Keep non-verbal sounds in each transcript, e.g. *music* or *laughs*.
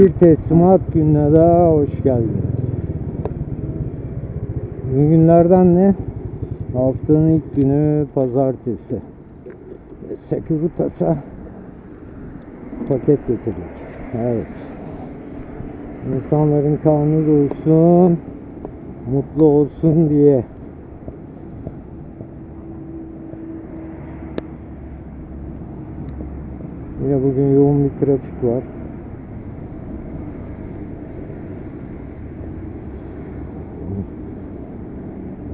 Bir teslimat gününe daha hoş geldiniz. Günlerden ne? Haftanın ilk günü pazartesi. Ve Securitas'a paket getirdik. Evet. İnsanların karnı doysun, mutlu olsun diye. Yine bugün yoğun bir trafik var.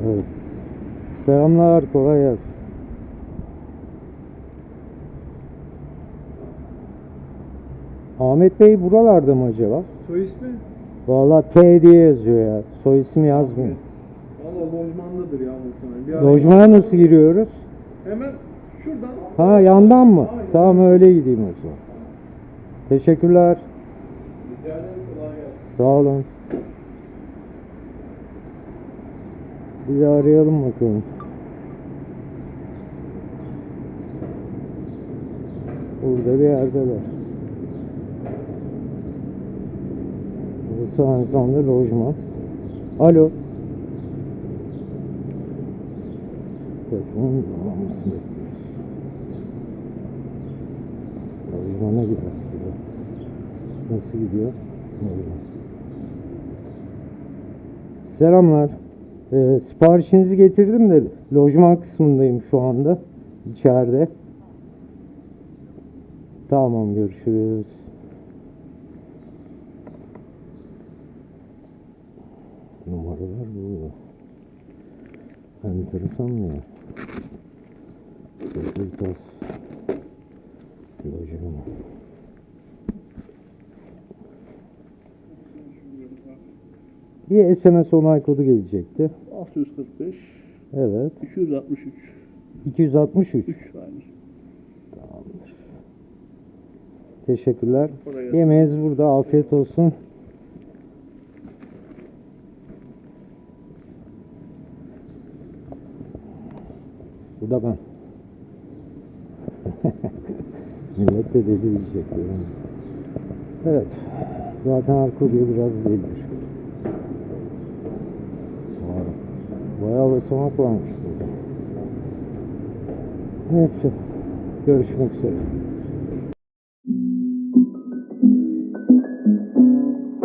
Evet. Selamlar, kolay gelsin. Ahmet Bey buralarda mı acaba? Soy ismi? Vallahi T diye yazıyor ya. Soy ismi yazmıyor. Valla lojmandadır ya muhtemelen. Bir Lojmana nasıl giriyoruz? Hemen şuradan. Ha yandan mı? Aynen. Tamam öyle gideyim o zaman. Teşekkürler. Rica ederim kolay gelsin. Sağ olun. Bir arayalım bakalım. Burada bir yerdeler. Burası aynı zamanda lojman. Alo. Telefonun bekliyoruz. Lojmana gider. Nasıl gidiyor? Selamlar. Ee, siparişinizi getirdim de lojman kısmındayım şu anda. İçeride. Tamam görüşürüz. Numaralar burada. Enteresan ya? Sekuritas lojman. Bir SMS onay kodu gelecekti. 645 Evet. 263 263. 3 aynı. Tamamdır. Teşekkürler. Kolay gelsin. Yemeğiniz burada. Afiyet olsun. Bu da ben. *laughs* Millet de deli diyecek. Evet. Zaten alkol biraz değildir. Var. Bayağı basamak varmış burada. Neyse. Görüşmek üzere.